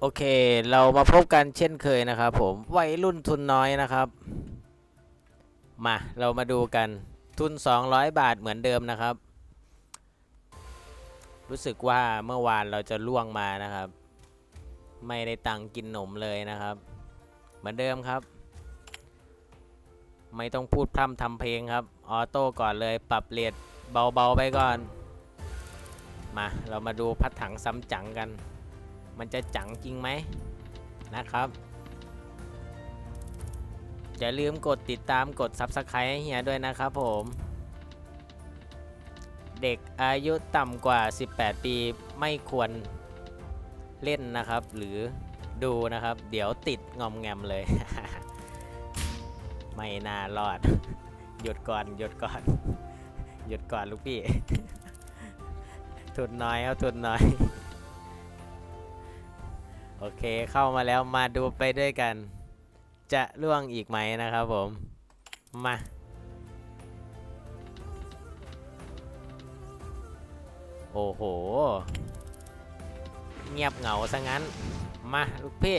โอเค เรามาพบกันเช่นเคยนะครับผมวัยรุ่นทุนน้อยนะครับ มาเรามาดูกันทุน 200 บาทเหมือนเดิมนะครับ รู้สึกว่าเมื่อวานเราจะล่วงมานะครับ ไม่ได้ตังค์กินหนมเลยนะครับ เหมือนเดิมครับ ไม่ต้องพูดพร่ำทำเพลงครับออโต้ก่อนเลยปรับเรทเบาๆไปก่อน มาเรามาดูพัดถังซ้ำจังกัน มันจะจังจริงไหมนะครับ อย่าลืมกดติดตามกด Subscribe ให้เฮียด้วยนะครับผม เด็กอายุต่ำกว่า 18 ปีไม่ควรเล่นนะครับ หรือดูนะครับ เดี๋ยวติดงอมแงมเลย ไม่น่ารอด หยุดก่อนหยุดก่อน หยุดก่อนลูกพี่ ทุนน้อยเอาทุนน้อย โอเคเข้ามาแล้วมาดูไปด้วยกัน จะล่วงอีกไหมนะครับผม มา โอ้โห เงียบเหงาซะงั้น มาลูกพี่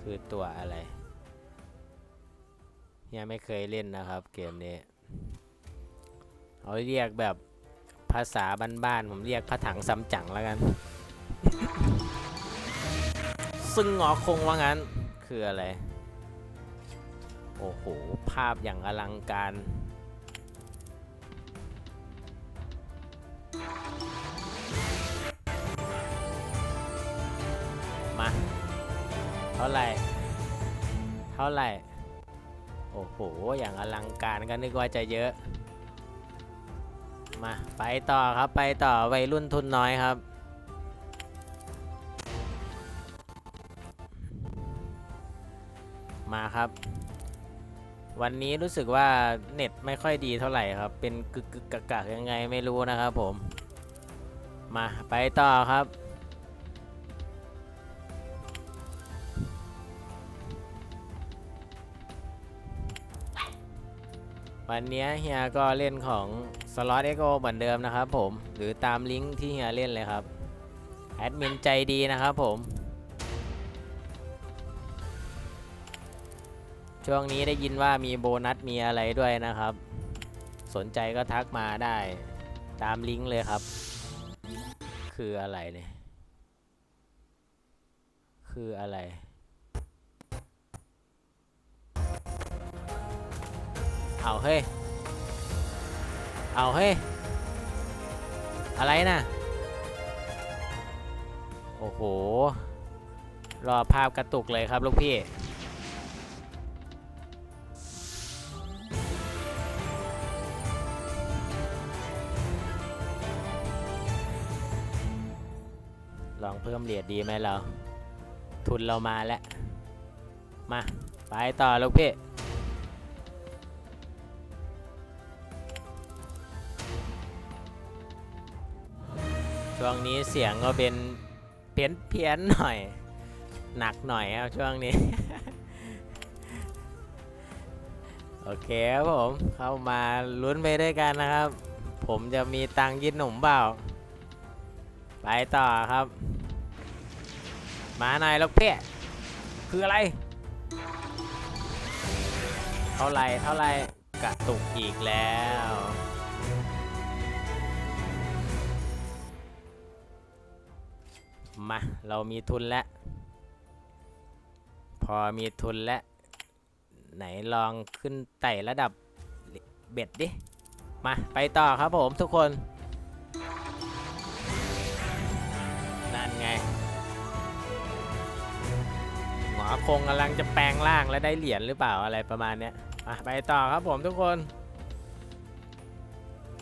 คือตัวอะไร ยังไม่เคยเล่นนะครับเกมนี้ เขาเรียกแบบภาษาบ้านๆผมเรียกพระถังซ้ำจังแล้วกัน ซึ่งงอคงว่างั้นคืออะไร โอ้โห ภาพอย่างอลังการมาเท่าไหร่ เท่าไหร่ โอ้โห อย่างอลังการก็นึกว่าจะเยอะ มาไปต่อครับไปต่อวัยรุ่นทุนน้อยครับ มาครับ วันนี้รู้สึกว่าเน็ตไม่ค่อยดีเท่าไหร่ครับ เป็นกึกกึกกักกักยังไงไม่รู้นะครับผม มาไปต่อครับ วันนี้เฮียก็เล่นของสล็อตเอ็กโอเหมือนเดิมนะครับผมหรือตามลิงก์ที่เฮียเล่นเลยครับแอดมินใจดีนะครับผม ช่วงนี้ได้ยินว่ามีโบนัสมีอะไรด้วยนะครับ สนใจก็ทักมาได้ตามลิงก์เลยครับ คืออะไรเนี่ย คืออะไร เอาเฮ้ย เอาเฮ้ย อะไรนะโอ้โห รอภาพกระตุกเลยครับลูกพี่ลองเพิ่มเหรียญดีไหมเรา ทุนเรามาแล้ว มา ไปต่อลูกพี่ ช่วงนี้เสียงก็เป็นเพี้ยนเพี้ยนๆหน่อย หนักหน่อยครับช่วงนี้ โอเคครับผมเข้ามาลุ้นไปด้วยกันนะครับ ผมจะมีตังค์กินหนุ่มเปล่า ไปต่อครับ มาหน่อยลูกเพ่คืออะไร เท่าไรเท่าไรกระตุกอีกแล้ว มาเรามีทุนแล้ว พอมีทุนแล้ว ไหนลองขึ้นไต่ระดับเบ็ดดิ มาไปต่อครับผมทุกคน นั่นไงหมอคงกำลังจะแปลงร่างแล้วได้เหรียญหรือเปล่าอะไรประมาณเนี้ยมาไปต่อครับผมทุกคน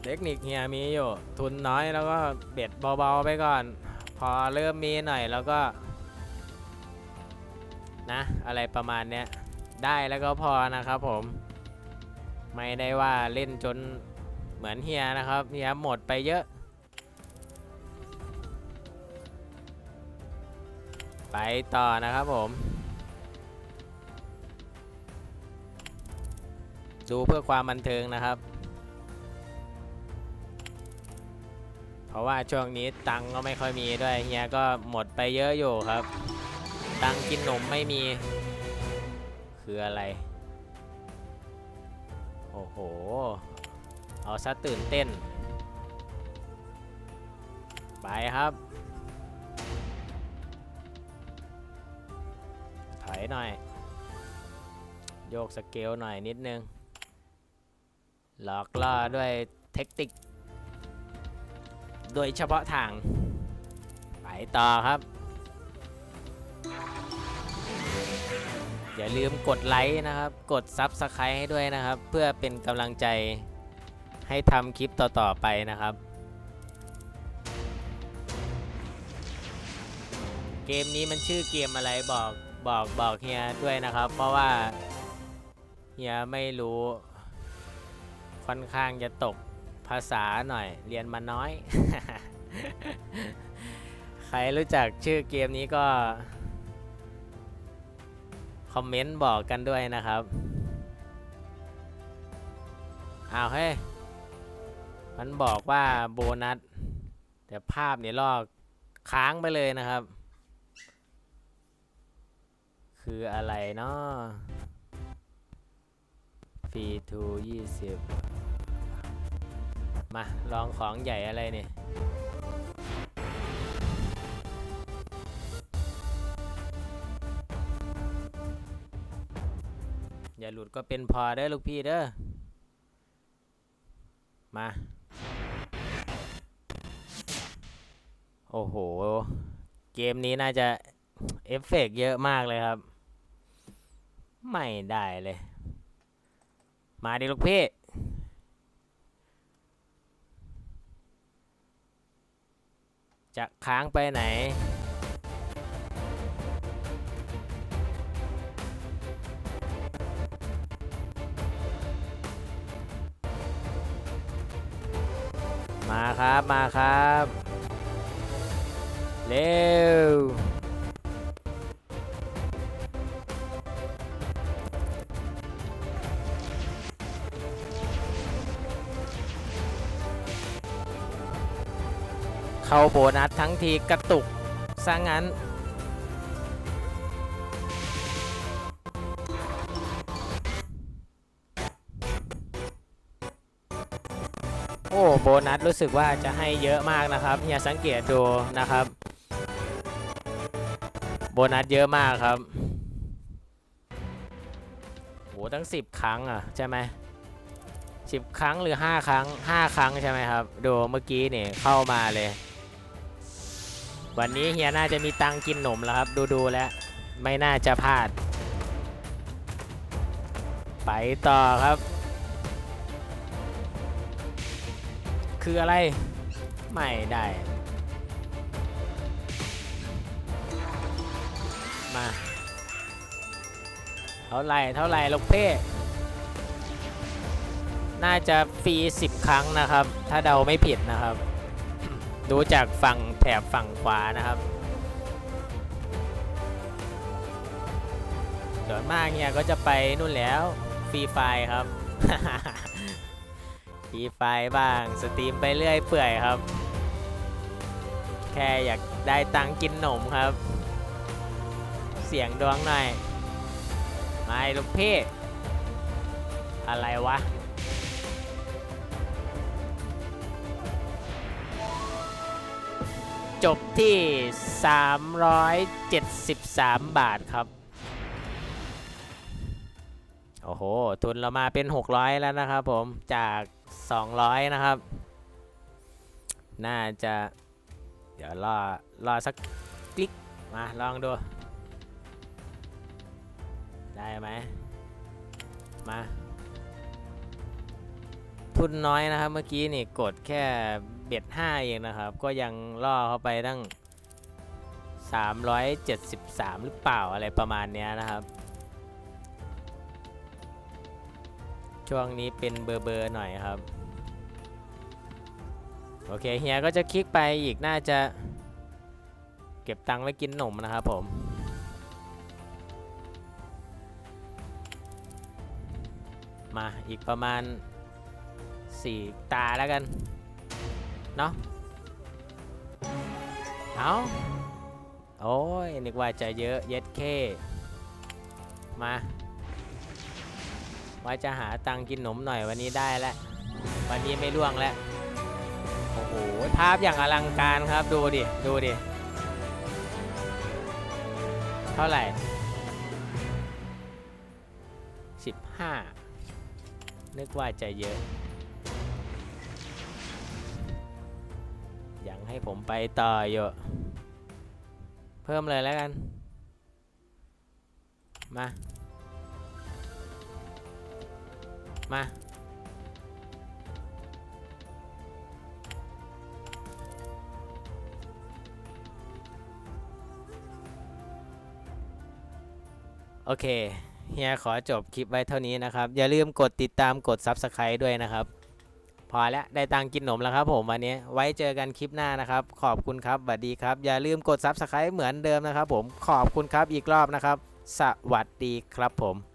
เทคนิคเฮียมีอยู่ ทุนน้อยแล้วก็เบ็ดเบาๆไปก่อน พอเริ่มมีหน่อยแล้วก็ นะ อะไรประมาณเนี้ยได้แล้วก็พอนะครับผม ไม่ได้ว่าเล่นจนเหมือนเฮียนะครับเฮียหมดไปเยอะ ไปต่อนะครับผม ดูเพื่อความบันเทิงนะครับ เพราะว่าช่วงนี้ตังก็ไม่ค่อยมีด้วยเฮียก็หมดไปเยอะอยู่ครับ ตังกินนมไม่มี คืออะไร โอ้โห เอาซะตื่นเต้น ไปครับ ถอยหน่อย โยกสเกลหน่อยนิดนึง หลอกล่อด้วยเทคนิค โดยเฉพาะทาง ไปต่อครับ อย่าลืมกดไลค์นะครับ กด Subscribe ให้ด้วยนะครับ เพื่อเป็นกำลังใจให้ทำคลิปต่อ ๆ ไปนะครับ เกมนี้มันชื่อเกมอะไรบอกบอกบอกเฮียด้วยนะครับ เพราะว่าเฮียไม่รู้ค่อนข้างจะตก ภาษาหน่อยเรียนมาน้อย ใครรู้จักชื่อเกมนี้ก็ คอมเมนต์บอกกันด้วยนะครับอ้าวเฮ้ย มันบอกว่าโบนัส แต่ภาพเนี่ยลอกค้างไปเลยนะครับ คืออะไรเนาะฟรีทูยี่สิบ มาลองของใหญ่อะไรเนี่ยอย่าหลุดก็เป็นพอเด้อลูกพี่เด้อ มา โอ้โห เกมนี้น่าจะ เอฟเฟกเยอะมากเลยครับ ไม่ได้เลย มาดิลูกพี่ จะค้างไปไหน มาครับ มาครับ เร็ว เข้าโบนัสทั้งทีกระตุกซะงั้น โอ้โบนัสรู้สึกว่าจะให้เยอะมากนะครับเฮียสังเกตดูนะครับ โบนัสเยอะมากครับโหตั้ง 10 ครั้งอะใช่ไหม10ครั้งหรือ 5 ครั้ง 5 ครั้งใช่ไหมครับ ดูเมื่อกี้เนี่ยเข้ามาเลย วันนี้เฮียน่าจะมีตังกินหนมแล้วครับ ดูดูๆแล้ว ไม่น่าจะพลาด ไปต่อครับ คืออะไร ไม่ได้ มา เท่าไรเท่าไรลูกเพ่น่าจะฟรี 10 ครั้งนะครับ ถ้าเดาไม่ผิดนะครับ ดูจากฝั่งแถบฝั่งขวานะครับส่วนมากเนี่ยก็จะไปนู่นแล้วฟรีไฟครับฟรีไฟบ้างสตรีมไปเรื่อยเปื่อยครับ แค่อยากได้ตังกินหนมครับ เสียงดวงหน่อยไม่ลูกพี่อะไรวะ จบที่ 373 บาทครับ โอ้โห ทุนเรามาเป็น 600 แล้วนะครับผม จาก 200 นะครับ น่าจะ เดี๋ยวรอ รอสักคลิก มาลองดู ได้ไหม มา ทุนน้อยนะครับ เมื่อกี้นี่กดแค่ เบ็ด5เองนะครับ ก็ยังล่อเข้าไปตั้ง 373 หรือเปล่าอะไรประมาณเนี้ยนะครับ ช่วงนี้เป็นเบอร์เบอร์หน่อยครับ โอเคเฮียก็จะคลิกไปอีกน่าจะ เก็บตังค์ไว้กินหนมนะครับผมมาอีกประมาณ 4 ตาแล้วกัน เนาะเอาโอ้ยนึกว่าจะเยอะเย็ดเคมาว่าจะหาตังค์กินหนมหน่อยวันนี้ได้แล้ววันนี้ไม่ล่วงแล้วโอ้โหภาพอย่างอลังการครับดูดิดูดิเท่าไหร่15นึกว่าจะเยอะ ให้ผมไปต่ออยู่เพิ่มเลยแล้วกัน มา มา โอเค เฮียขอจบคลิปไว้เท่านี้นะครับ อย่าลืมกดติดตามกด Subscribe ด้วยนะครับ พอแล้วได้ตังกินหนมแล้วครับผมวันนี้ไว้เจอกันคลิปหน้านะครับ ขอบคุณครับสวัสดีครับ อย่าลืมกดซับสไคร b ์เหมือนเดิมนะครับผมขอบคุณครับอีกรอบนะครับ สวัสดีครับผม